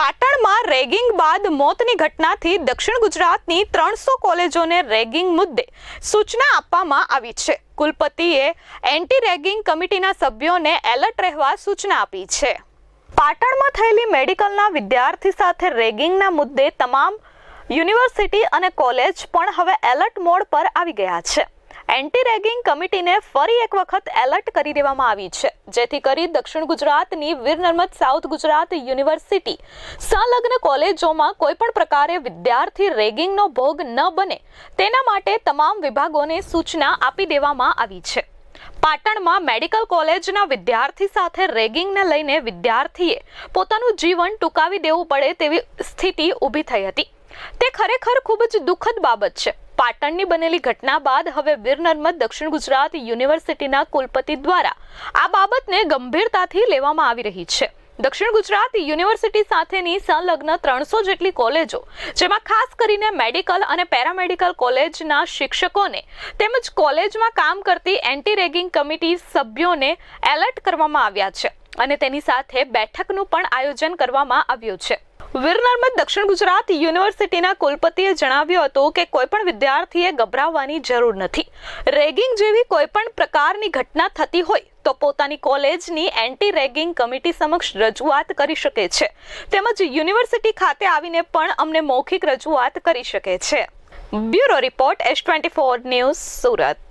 પાટણમાં રેગિંગ બાદ મોતની ઘટનાથી દક્ષિણ ગુજરાતની ત્રણસો કોલેજોને રેગિંગ મુદ્દે સૂચના આપવામાં આવી છે. કુલપતિએ એન્ટી રેગિંગ કમિટીના સભ્યોને એલર્ટ રહેવા સૂચના આપી છે. પાટણમાં થયેલી મેડિકલના વિદ્યાર્થી સાથે રેગિંગના મુદ્દે તમામ યુનિવર્સિટી અને કોલેજ પણ હવે એલર્ટ મોડ પર આવી ગયા છે. એન્ટી રેગિંગ કમિટીને ફરી એક વખત એલર્ટ કરી દેવામાં આવી છે. જેથી કરી દક્ષિણ ગુજરાતની વીર નર્મદ સાઉથ ગુજરાત યુનિવર્સિટી સંલગ્ન કોલેજોમાં કોઈ પણ પ્રકારે વિદ્યાર્થી રેગિંગનો ભોગ ન બને તેના માટે તમામ વિભાગોને સૂચના આપી દેવામાં આવી છે. પાટણમાં મેડિકલ કોલેજના વિદ્યાર્થી સાથે રેગિંગને લઈને વિદ્યાર્થીએ પોતાનું જીવન ટૂંકાવી દેવું પડે તેવી સ્થિતિ ઊભી થઈ હતી. તે ખરેખર ખૂબ જ દુઃખદ બાબત છે. પાટણની બનેલી ઘટના બાદ હવે વીર નર્મદ દક્ષિણ ગુજરાત યુનિવર્સિટીના કુલપતિ દ્વારા આ બાબતને ગંભીરતાથી લેવામાં આવી રહી છે. દક્ષિણ ગુજરાત યુનિવર્સિટી સાથેની સંલગ્ન ત્રણસો જેટલી કોલેજો, જેમાં ખાસ કરીને મેડિકલ અને પેરામેડિકલ કોલેજના શિક્ષકોને તેમજ કોલેજમાં કામ કરતી એન્ટી રેગિંગ કમિટી સભ્યોને એલર્ટ કરવામાં આવ્યા છે અને તેની સાથે બેઠકનું પણ આયોજન કરવામાં આવ્યું છે. વીર નર્મદ દક્ષિણ ગુજરાત યુનિવર્સિટીના કુલપતિએ જણાવ્યું હતું કે કોઈ પણ વિદ્યાર્થીએ ગભરાવવાની જરૂર નથી. રેગિંગ જેવી કોઈ પણ પ્રકારની ઘટના થતી હોય તો પોતાની કોલેજની એન્ટી રેગિંગ કમિટી સમક્ષ રજૂઆત કરી શકે છે. તેમજ યુનિવર્સિટી ખાતે આવીને પણ અમને મૌખિક રજૂઆત કરી શકે છે. Bureau report S twenty four news Surat.